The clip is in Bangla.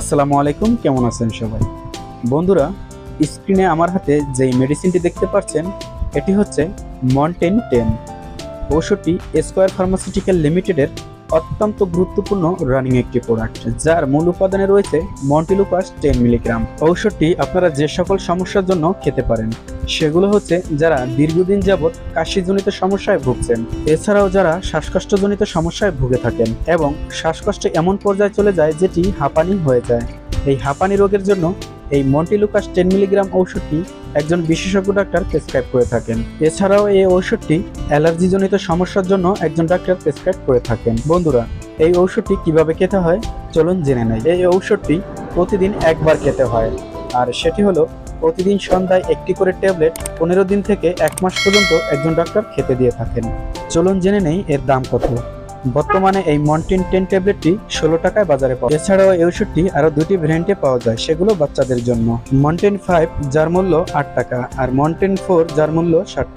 আসসালামু আলাইকুম, কেমন আছেন সবাই? বন্ধুরা স্ক্রিনে আমার হাতে যেই মেডিসিনটি দেখতে পাচ্ছেন, এটি হচ্ছে মন্টেন টেন ঔষধটি স্কোয়ার ফার্মাসিউটিক্যাল লিমিটেডের অত্যন্ত গুরুত্বপূর্ণ রানিং একটি প্রোডাক্ট যার মূল উপাদানে রয়েছে মন্টিলুপাস টেন মিলিগ্রাম ঔষধটি আপনারা যে সকল সমস্যার জন্য খেতে পারেন, সেগুলো হচ্ছে যারা দীর্ঘদিন যাবৎ কাশিজনিত সমস্যায় ভুগছেন, এছাড়াও যারা শ্বাসকষ্টজনিত সমস্যায় ভুগে থাকেন এবং শ্বাসকষ্ট এমন পর্যায়ে চলে যায় যেটি হাঁপানি হয়ে যায়। এই হাঁপানি রোগের জন্য এই মন্টিলুকাস টেন মিলিগ্রাম ঔষধটি একজন বিশেষজ্ঞ ডাক্তার প্রেসক্রাইব করে থাকেন। এছাড়াও এই ঔষধটি অ্যালার্জিজনিত সমস্যার জন্য একজন ডাক্তার প্রেসক্রাইব করে থাকেন। বন্ধুরা, এই ঔষধটি কীভাবে খেতে হয়? চলুন জেনে নেই। এই ঔষধটি প্রতিদিন একবার খেতে হয়, আর সেটি হলো প্রতিদিন সন্ধ্যায় একটি করে ট্যাবলেট পনেরো দিন থেকে এক মাস পর্যন্ত একজন ডাক্তার খেতে দিয়ে থাকেন। চলুন জেনে নেই এর দাম কত। বর্তমানে এই মন্টিন টেন ট্যাবলেটটি ষোলো টাকায় বাজারে পাওয়া এছাড়াও এই ওষুধটি আরও দুটি ভ্যারিয়েন্টে পাওয়া যায়, সেগুলো বাচ্চাদের জন্য। মন্টেন ফাইভ যার মূল্য আট টাকা, আর মন্টেন ফোর যার মূল্য ষাট